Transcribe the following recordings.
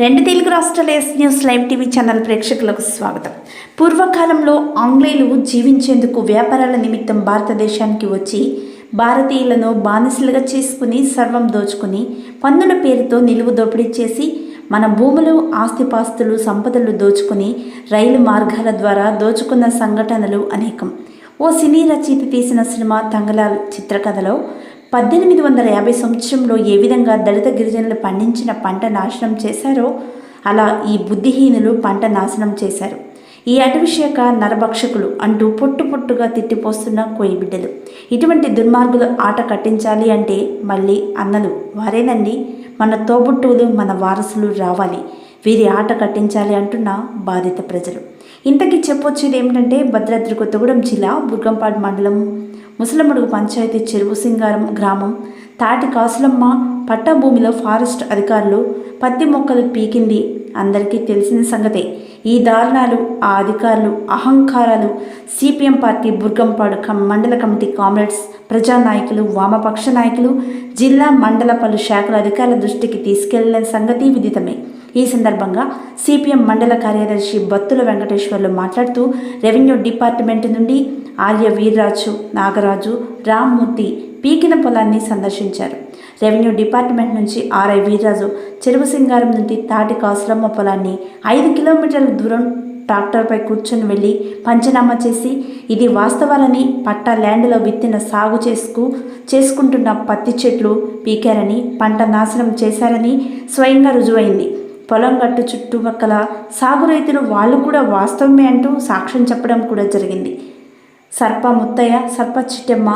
రెండు తెలుగు రాష్ట్రాల S news live TV channel ప్రేక్షకులకు స్వాగతం. పూర్వకాలంలో ఆంగ్లేయులు జీవించేందుకు వ్యాపారాల నిమిత్తం భారతదేశానికి వచ్చి భారతీయులను బానిసలుగా చేసుకుని సర్వం దోచుకుని పన్నుల పేరుతో నిలువు దోపిడీ చేసి మన భూములు ఆస్తిపాస్తులు సంపదలు దోచుకుని రైలు మార్గాల ద్వారా దోచుకున్న సంఘటనలు అనేకం. ఓ సినీ రచయిత తీసిన సినిమా తంగలాల్ చిత్రకథలో పద్దెనిమిది వందల యాభై సంవత్సరంలో ఏ విధంగా దళిత గిరిజనులు పండించిన పంట నాశనం చేశారో అలా ఈ బుద్ధిహీనులు పంట నాశనం చేశారు. ఈ అటవిశాఖ నరభక్షకులు అంటూ పొట్టు పొట్టుగా తిట్టిపోస్తున్న కోయి బిడ్డలు. ఇటువంటి దుర్మార్గులు ఆట కట్టించాలి అంటే మళ్ళీ అన్నలు వారేనండి. మన తోబుట్టువులు మన వారసులు రావాలి. వీరి ఆట కట్టించాలి అంటున్న బాధిత ప్రజలు. ఇంతకీ చెప్పొచ్చేది ఏమిటంటే భద్రాద్రి కొత్తగూడెం జిల్లా బుర్గంపాడు మండలం ముసలమడుగు పంచాయతీ చెరువు సింగారం గ్రామం తాటి కాసులమ్మ పట్టభూమిలో ఫారెస్ట్ అధికారులు పత్తి మొక్కలు పీకింది. అందరికీ తెలిసిన సంగతే ఈ దారుణాలు ఆ అధికారులు అహంకారాలు సిపిఎం పార్టీ బుర్గంపాడు కం- మండల కమిటీ కామ్రేడ్స్ ప్రజానాయకులు వామపక్ష నాయకులు జిల్లా మండల పలు శాఖల అధికారుల దృష్టికి తీసుకెళ్ళిన సంగతి విదితమే. ఈ సందర్భంగా సిపిఎం మండల కార్యదర్శి బత్తుల వెంకటేశ్వర్లు మాట్లాడుతూ రెవెన్యూ డిపార్ట్మెంట్ నుండి ఆర్య వీర్రాజు నాగరాజు రామ్మూర్తి పీకిన పొలాన్ని సందర్శించారు. రెవెన్యూ డిపార్ట్మెంట్ నుంచి ఆర్ఐ వీరాజు చెరువు సింగారం నుండి తాటి కాసులమ్మ పొలాన్ని ఐదు కిలోమీటర్ల దూరం ట్రాక్టర్పై కూర్చొని వెళ్ళి పంచనామా చేసి ఇది వాస్తవాలని పట్ట ల్యాండ్లో విత్తిన సాగు చేసుకు చేసుకుంటున్న పత్తి చెట్లు పీకారని పంట నాశనం చేశారని స్వయంగా రుజువైంది. పొలం గట్టు చుట్టుపక్కల సాగు రైతులు వాళ్ళు కూడా వాస్తవమే అంటూ సాక్ష్యం చెప్పడం కూడా జరిగింది. సర్ప ముత్తయ్య సర్ప చిట్టెమ్మ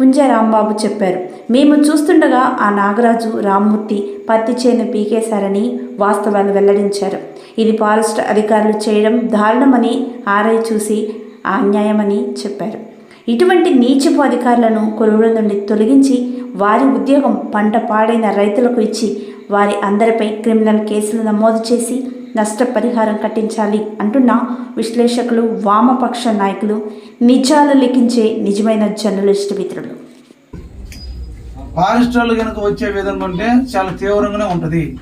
కుంజ రాంబాబు చెప్పారు. మేము చూస్తుండగా ఆ నాగరాజు రామ్మూర్తి పత్తి చేను పీకేశారని వాస్తవాలు వెల్లడించారు. ఇది ఫారెస్ట్ అధికారులు చేయడం దారుణమని ఆర్ఐ చూసి ఆ అన్యాయమని చెప్పారు. ఇటువంటి నీచపు అధికారులను కొలువుల నుండి తొలగించి వారి ఉద్యోగం పంట పాడైన రైతులకు ఇచ్చి వారి అందరిపై క్రిమినల్ కేసులు నమోదు చేసి నష్టపరిహారం కట్టించాలి అంటున్న విశ్లేషకులు వామపక్ష నాయకులు నిజాలు లిఖించే నిజమైన జర్నలిస్టు మిత్రులు. ఫారెస్ట్ వాళ్ళు కనుక వచ్చే విధంగా ఉంటే చాలా తీవ్రంగానే ఉంటుంది.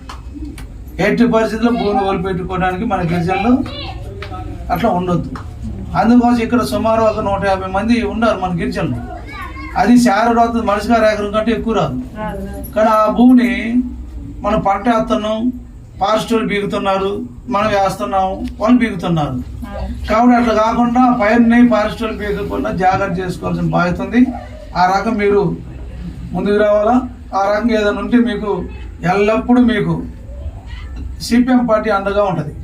ఎట్టి పరిస్థితుల్లో భూమి వదిలిపెట్టుకోవడానికి మన గిరిజనులు అట్లా ఉండొద్దు. అందుకోసం ఇక్కడ సుమారు ఒక నూట యాభై మంది ఉన్నారు మన గిరిజనులు. అది శారడు అవుతుంది మనిషి గారి ఎకరం కంటే ఎక్కువ రాదు. కానీ ఆ భూమిని మనం పంట వేస్తున్నాం ఫారెస్ట్ బీగుతున్నారు మనం వేస్తున్నాం వాళ్ళు బీగుతున్నారు. కాబట్టి అట్లా కాకుండా పైరుని ఫారెస్ట్ బీగకుండా జాగ్రత్త చేసుకోవాల్సిన బాధ్యత ఉంది. ఆ రకం మీరు ముందుకు రావాలా? ఆ రకం ఏదైనా ఉంటే మీకు ఎల్లప్పుడూ మీకు సిపిఎం పార్టీ అండగా ఉంటుంది.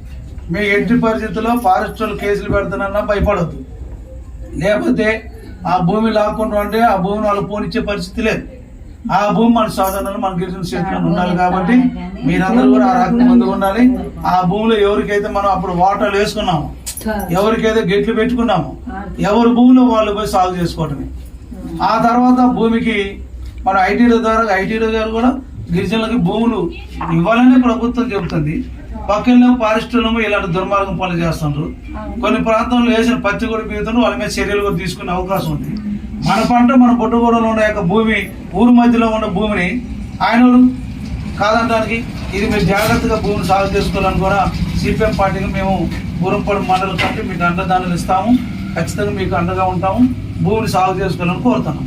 మీ ఎట్టి పరిస్థితుల్లో ఫారెస్ట్ కేసులు పెడుతున్నా భయపడద్దు. లేకపోతే ఆ భూమి లాక్కుండా ఉంటే ఆ భూమిని వాళ్ళు పోనిచ్చే పరిస్థితి లేదు. ఆ భూమి మన సాధనలు మన గిరిజన చేతిలో ఉండాలి కాబట్టి మీరందరూ కూడా ఆ రకంగా ముందుకు ఉండాలి. ఆ భూమిలో ఎవరికైతే మనం అప్పుడు వాటర్లు వేసుకున్నాము ఎవరికైతే గెట్లు పెట్టుకున్నాము ఎవరి భూమిలో వాళ్ళు పోయి సాగు చేసుకోవటమే. ఆ. తర్వాత భూమికి మన ఐటీడీ ద్వారా ఐటీడీ గారు కూడా గిరిజనులకి భూములు ఇవ్వాలని ప్రభుత్వం చెబుతుంది. పక్కన పారిశ్రమలు ఇలాంటి దుర్మార్గం పనులు చేస్తుండ్రు. కొన్ని ప్రాంతాల్లో వేసిన పత్తి కూడా పీగుతున్నారు వాళ్ళ మీద చర్యలు కూడా తీసుకునే అవకాశం ఉంది. మన పంట మన బొట్టుగూడలో ఉన్న యొక్క భూమి ఊరు మధ్యలో ఉన్న భూమిని ఆయన కాదనడానికి కాదంటానికి ఇది మీరు జాగ్రత్తగా భూమిని సాగు చేసుకోవాలని కూడా సిపిఎం పార్టీకి మేము ఊరంపడి మండలం కట్టి మీకు అండదానాలు ఇస్తాము. ఖచ్చితంగా మీకు అండగా ఉంటాము. భూమిని సాగు చేసుకోవాలని కోరుతున్నాం